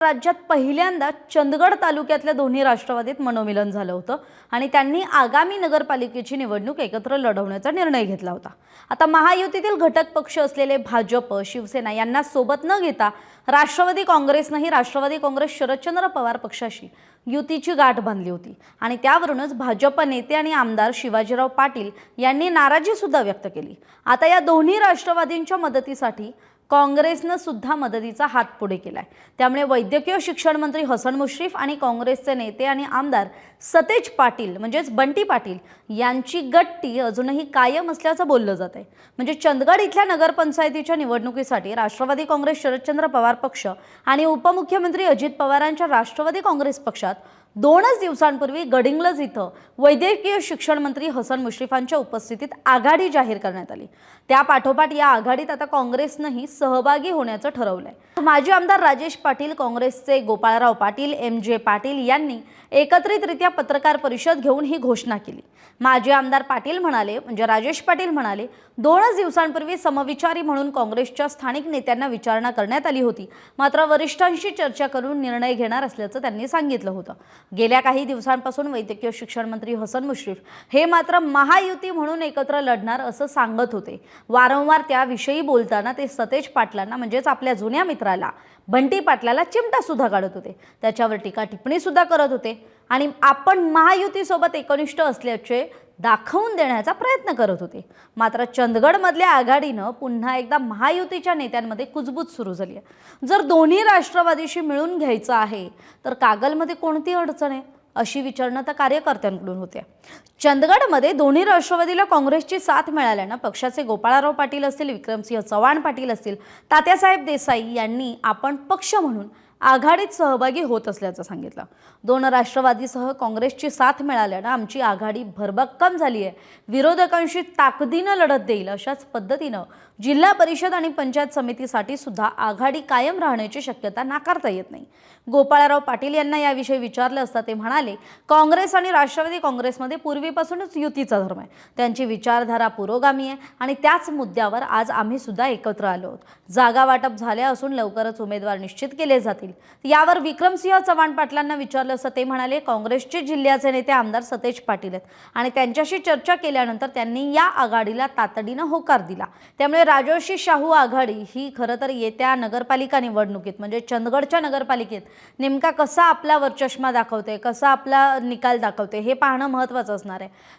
राज्यात पहिल्यांदा चंदगड तालुक्यातल्या दोन्ही राष्ट्रवादीत मनोमिलन झालं होतं आणि त्यांनी आगामी नगरपालिकेची निवडणूक एकत्र लढवण्याचा निर्णय घेतला होता. आता महायुतीतील घटक पक्ष असलेले भाजप शिवसेना यांना सोबत न घेता राष्ट्रवादी काँग्रेसनंही राष्ट्रवादी काँग्रेस शरदचंद्र पवार पक्षाशी युतीची गाठ बांधली होती आणि त्यावरूनच भाजप नेते आणि आमदार शिवाजीराव पाटील यांनी नाराजी सुद्धा व्यक्त केली. आता या दोन्ही राष्ट्रवादींच्या मदतीसाठी काँग्रेसनं सुद्धा मदतीचा हात पुढे केलाय. त्यामुळे वैद्यकीय शिक्षण मंत्री हसन मुश्रीफ आणि काँग्रेसचे नेते आणि आमदार सतेज पाटील म्हणजेच बंटी पाटील यांची गट्टी अजूनही कायम असल्याचं बोललं जात आहे. म्हणजे चंदगड इथल्या नगरपंचायतीच्या निवडणुकीसाठी राष्ट्रवादी काँग्रेस शरदचंद्र पवार पक्ष आणि उपमुख्यमंत्री अजित पवारांच्या राष्ट्रवादी काँग्रेस पक्षात दोनच दिवसांपूर्वी गडिंग्लज इथं वैद्यकीय शिक्षण मंत्री हसन मुश्रीफांच्या उपस्थितीत आघाडी जाहीर करण्यात आली. त्या पाठोपाठ या आघाडीत आता काँग्रेसनंही सहभागी होण्याचं ठरवलंय. माजी आमदार राजेश पाटील काँग्रेसचे गोपाळराव पाटील एम जे पाटील यांनी एकत्रितरित्या पत्रकार परिषद घेऊन ही घोषणा केली. माजी आमदार पाटील म्हणाले म्हणजे राजेश पाटील म्हणाले दोनच दिवसांपूर्वी समविचारी म्हणून काँग्रेसच्या स्थानिक नेत्यांना विचारणा करण्यात आली होती. मात्र वरिष्ठांशी चर्चा करून निर्णय घेणार असल्याचं त्यांनी सांगितलं होतं. गेल्या काही दिवसांपासून वैद्यकीय शिक्षण मंत्री हसन मुश्रीफ हे मात्र महायुती म्हणून एकत्र लढणार असं सांगत होते. वारंवार त्याविषयी बोलताना ते सतेज पाटलांना म्हणजेच आपल्या जुन्या मित्राला बंटी पाटलाला चिमटा सुद्धा काढत होते. त्याच्यावर टीका टिप्पणी सुद्धा करत होते. आणि आपण महायुतीसोबत एकनिष्ठ असल्याचे दाखवून देण्याचा प्रयत्न करत होते. मात्र चंदगडमधल्या आघाडीनं पुन्हा एकदा महायुतीच्या नेत्यांमध्ये कुजबूज सुरू झाली आहे. जर दोन्ही राष्ट्रवादीशी मिळून घ्यायचं आहे तर कागलमध्ये कोणती अडचण आहे? अशी विचारणा तर कार्यकर्त्यांकडून होत्या चंदगडमध्ये दोन्ही राष्ट्रवादीला काँग्रेसची साथ मिळाल्यानं पक्षाचे गोपाळराव पाटील असतील विक्रमसिंह चव्हाण पाटील असतील तात्यासाहेब देसाई यांनी आपण पक्ष म्हणून आघाडीत सहभागी होत असल्याचं सांगितलं. दोन राष्ट्रवादीसह काँग्रेसची साथ मिळाल्यानं आमची आघाडी भरभक्कम झाली आहे विरोधकांशी ताकदीनं लढत देईल अशाच पद्धतीनं जिल्हा परिषद आणि पंचायत समितीसाठी सुद्धा आघाडी कायम राहण्याची शक्यता नाकारता येत नाही. गोपाळराव पाटील यांना याविषयी विचारलं असता ते म्हणाले काँग्रेस आणि राष्ट्रवादी काँग्रेसमध्ये पूर्वीपासूनच युतीचा धर्म आहे. त्यांची विचारधारा पुरोगामी आहे आणि त्याच मुद्द्यावर आज आम्ही सुद्धा एकत्र आलो आहोत. जागा वाटप झाल्या असून लवकरच उमेदवार निश्चित केले जातील. यावर विक्रमसिंह चव्हाण पाटलांना विचारलं असं ते म्हणाले काँग्रेसचे जिल्ह्याचे नेते आमदार सतेज पाटील आहेत. आणि त्यांच्याशी चर्चा केल्यानंतर त्यांनी या आघाडीला तातडीनं होकार दिला. त्यामुळे राजर्षी शाहू आघाडी ही खरं तर येत्या नगरपालिका निवडणुकीत म्हणजे चंदगडच्या नगरपालिकेत नेमका कसा आपला वरचष्मा दाखवते कसा आपला निकाल दाखवते हे पाहणं महत्त्वाचं असणार आहे.